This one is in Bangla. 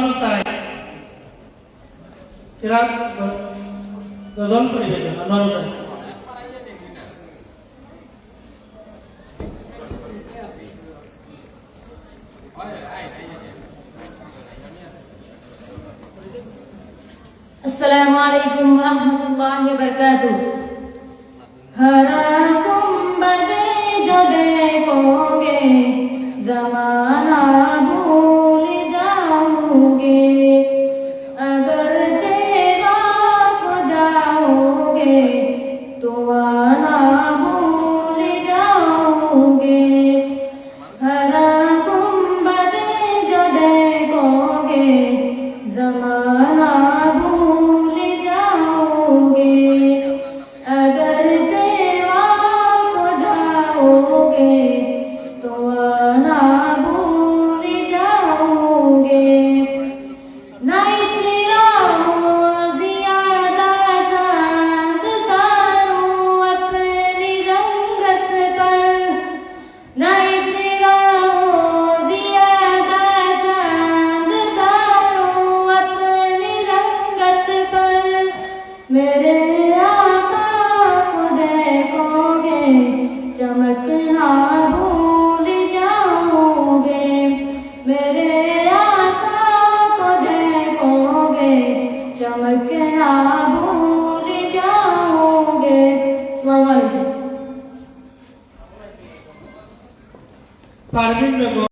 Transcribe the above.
মানুষ চাই এরা দুজন পরিবেশন মানুষ চাই السلام عليكم ورحمة الله وبركاته हरा कुंबद जो देखोगे जमाना morrer. चमकना भूल जाओगे मेरे आका को देखोगे चमकना भूल जाओगे। समझ